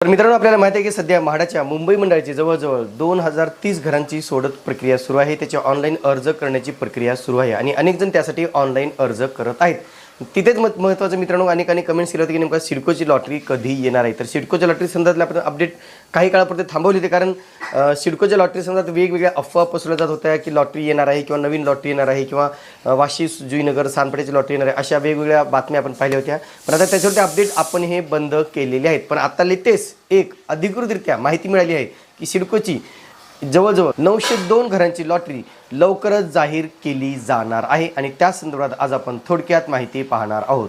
तर मित्रांनो आपल्याला माहिती आहे की सध्या म्हाडाच्या मुंबई मंडळाची जवळजवळ दोन हजार तीस घरांची सोडत प्रक्रिया सुरू आहे. त्याची ऑनलाईन अर्ज करण्याची प्रक्रिया सुरू आहे आणि अनेक जण त्यासाठी ऑनलाईन अर्ज करत आहेत. तिथेच मत महत्त्वाचं मित्रांनो अनेकांनी कमेंट्स केलं होतं की नेमका सिडकोची लॉटरी कधी येणार आहे? तर सिडकोच्या लॉटरी संदर्भातला आपण अपडेट काही काळापुरते थांबवली होती. कारण सिडकोच्या लॉटरी संदर्भात वेगवेगळ्या अफवा पसरल्या जात होत्या की लॉटरी येणार आहे किंवा नवीन लॉटरी येणार आहे किंवा वाशी जुईनगर सानपड्याची लॉटरी येणार आहे अशा वेगवेगळ्या बातम्या आपण पाहिल्या होत्या. पण आता त्याच्यावरती अपडेट आपण हे बंद केलेले आहेत. पण आता लेटेस्ट एक अधिकृतरित्या माहिती मिळाली आहे की सिडकोची जवळजवळ नऊशे दोन घरांची लॉटरी लवकरच जाहीर केली जाणार आहे. आणि त्या संदर्भात आज आपण थोडक्यात माहिती पाहणार आहोत.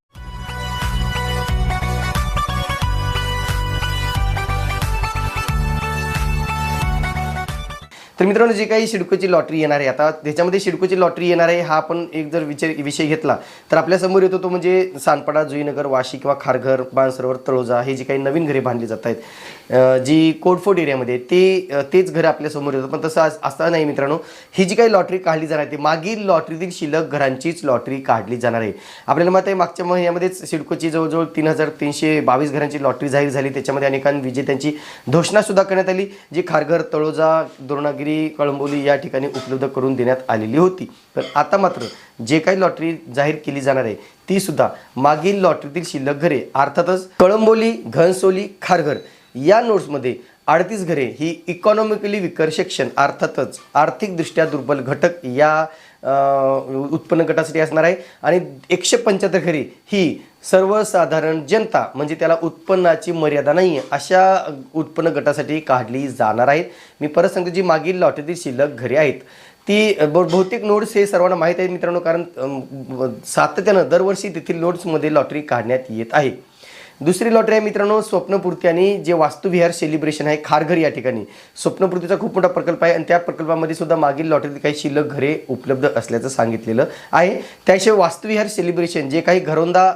तर मित्रांनो जे काही शिडकोची लॉटरी येणार आहे आता त्याच्यामध्ये शिडकोची लॉटरी येणार आहे हा आपण एक जर विचार विषय घेतला तर आपल्यासमोर येतो तो म्हणजे सानपाडा जुईनगर वाशी किंवा खारघर बाणसरोवर तळोजा हे जी काही नवीन घरे बांधली जात आहेत जी कोडफोड एरियामध्ये ते तेच घरं आपल्यासमोर येतं पण तसं असता असं नाही मित्रांनो ही जी काही लॉटरी काढली जाणार आहे ती मागील लॉटरीतील शिल्लक घरांचीच लॉटरी काढली जाणार आहे. आपल्याला माहिती आहे मागच्या महिन्यामध्येच सिडकोची जवळजवळ तीन हजार तीनशे बावीस घरांची लॉटरी जाहीर झाली. त्याच्यामध्ये अनेकांनी विजेत्यांची घोषणासुद्धा करण्यात आली जी खारघर तळोजा दोरणागिरी कळंबोली या ठिकाणी उपलब्ध करून देण्यात आलेली होती. पण आता मात्र जे काही लॉटरी जाहीर केली जाणार आहे ती सुद्धा मागील लॉटरीतील शिल्लक घरे अर्थातच कळंबोली घनसोली खारघर या नोट्समध्ये अडतीस घरे ही इकॉनॉमिकली विकर सेक्शन अर्थातच आर्थिकदृष्ट्या दुर्बल घटक या उत्पन्न गटासाठी असणार आहे. आणि एकशे पंच्याहत्तर घरे ही सर्वसाधारण जनता म्हणजे त्याला उत्पन्नाची मर्यादा नाही आहे अशा उत्पन्न गटासाठी काढली जाणार आहेत मी परत सांगतो जी मागील लॉटरीतील शिल्लक घरी आहेत ती ब- बहुतेक नोट्स हे सर्वांना माहीत आहेत मित्रांनो कारण सातत्यानं दरवर्षी तेथील नोट्समध्ये लॉटरी काढण्यात येत आहे. दुसरी लॉटरी आहे मित्रांनो स्वप्नपूर्ती आणि जे वास्तुविहार सेलिब्रेशन आहे खारघर या ठिकाणी. स्वप्नपूर्तीचा खूप मोठा प्रकल्प आहे आणि त्या प्रकल्पामध्ये सुद्धा मागील लॉटरीत काही शिल्लक घरे उपलब्ध असल्याचं सांगितलेलं आहे. त्याशिवाय वास्तुविहार सेलिब्रेशन जे काही घरोंदा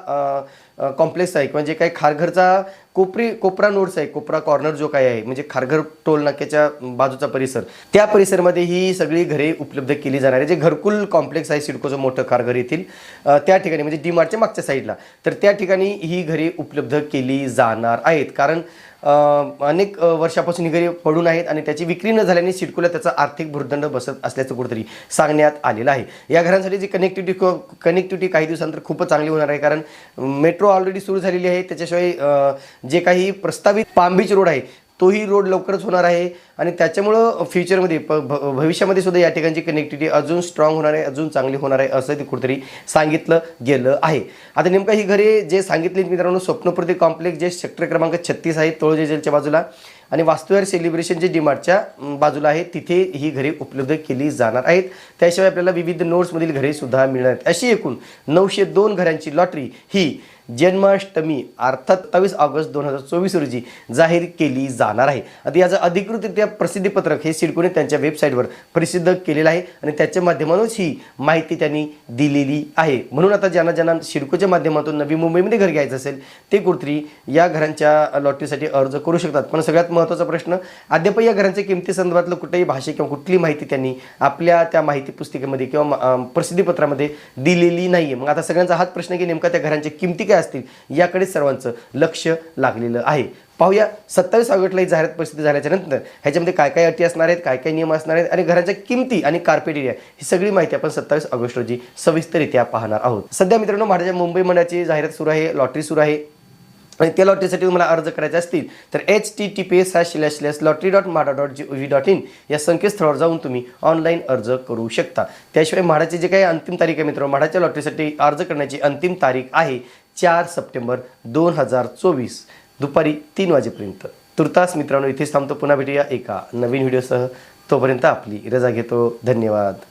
कॉम्प्लेक्स आहे किंवा जे काही खारघरचा कोपरी कोपरा नोड्स आहे कोपरा कॉर्नर जो काही आहे म्हणजे खारघर टोल नाक्याच्या बाजूचा परिसर त्या परिसरमध्ये ही सगळी घरे उपलब्ध केली जाणार आहे. जे घरकुल कॉम्प्लेक्स आहे सिडकोचं मोठं खारघर येथील त्या ठिकाणी म्हणजे डी मार्टच्या मागच्या साईडला तर त्या ठिकाणी ही घरे उपलब्ध केली जाणार आहेत. कारण अनेक वर्षापासून निघरी पडून आहेत आणि त्याची विक्री न झाल्याने सिडकोला त्याचा आर्थिक भूर्दंड बसत असल्याचं कुठेतरी सांगण्यात आलेलं आहे. या घरांसाठी जी कनेक्टिव्हिटी कनेक्टिव्हिटी काही दिवसानंतर खूपच चांगली होणार आहे. कारण मेट्रो ऑलरेडी सुरू झालेली आहे. त्याच्याशिवाय जे काही प्रस्तावित पामबीच रोड आहे तोही रोड लवकरच होणार आहे. आणि त्याच्यामुळं फ्युचरमध्ये प भ- भविष्यामध्ये सुद्धा या ठिकाणची कनेक्टिव्हिटी अजून स्ट्रॉंग होणार आहे अजून चांगली होणार आहे असं ते कुठेतरी सांगितलं गेलं आहे. आता नेमकं ही घरे जे सांगितले मित्रांनो स्वप्नपूर्ती कॉम्प्लेक्स जे सेक्टर क्रमांक छत्तीस आहे तळोजे जेलच्या बाजूला आणि वास्तुहार सेलिब्रेशन जे डीमार्टच्या बाजूला आहे तिथे ही घरे उपलब्ध केली जाणार आहेत. त्याशिवाय आपल्याला विविध नोट्समधील घरेसुद्धा मिळणार आहेत. अशी एकूण नऊशे दोन घरांची लॉटरी ही जन्माष्टमी अर्थात सत्तावीस ऑगस्ट दोन हजार चोवीस रोजी जाहीर केली जाणार आहे. आता याचं अधिकृतरित्या प्रसिद्धीपत्रक हे सिडकोने त्यांच्या वेबसाईटवर प्रसिद्ध केलेलं आहे आणि त्याच्या माध्यमातूनच ही माहिती त्यांनी दिलेली आहे. म्हणून आता ज्यांना ज्यांना सिडकोच्या माध्यमातून नवी मुंबईमध्ये घर घ्यायचं असेल ते कुठेतरी या घरांच्या लॉटरीसाठी अर्ज करू शकतात. पण सगळ्यात महत्त्वाचा प्रश्न अद्याप या घरांच्या किमती संदर्भातलं कुठेही भाषे किंवा कुठली माहिती त्यांनी आपल्या त्या माहिती पुस्तिकेमध्ये किंवा प्रसिद्धीपत्रामध्ये दिलेली नाही आहे मग आता सगळ्यांचा हाच प्रश्न की नेमका त्या घरांच्या किमती काय असतील याकडे सर्वांचं लक्ष लागलेलं आहे. पाहूया सत्तावीस ऑगस्टला ही जाहिरात परिस्थिती झाल्याच्यानंतर ह्याच्यामध्ये काय काय अटी असणार आहेत काय काय नियम असणार आहेत आणि घरांच्या किमती आणि कार्पेट एरिया ही सगळी माहिती आपण सत्तावीस ऑगस्ट रोजी सविस्तरित्या पाहणार आहोत. सध्या मित्रांनो माझ्या मुंबई मंडळाची जाहिरात सुरू आहे लॉटरी सुरू आहे. आणि त्या लॉटरीसाठी तुम्हाला अर्ज करायचे असतील तर H T T P S slash slash lottery dot MHADA dot G O V dot in या संकेतस्थळावर जाऊन तुम्ही ऑनलाईन अर्ज करू शकता. त्याशिवाय म्हाडाची जे काही अंतिम तारीख आहे मित्रांनो म्हाडाच्या लॉटरीसाठी अर्ज करण्याची अंतिम तारीख आहे चार सप्टेंबर दोन हजार चोवीस दुपारी तीन वाजेपर्यंत. तुर्तास मित्रांनो इथेच थांबतो. पुन्हा भेटूया एका नवीन व्हिडिओसह. तोपर्यंत आपली रजा घेतो. धन्यवाद.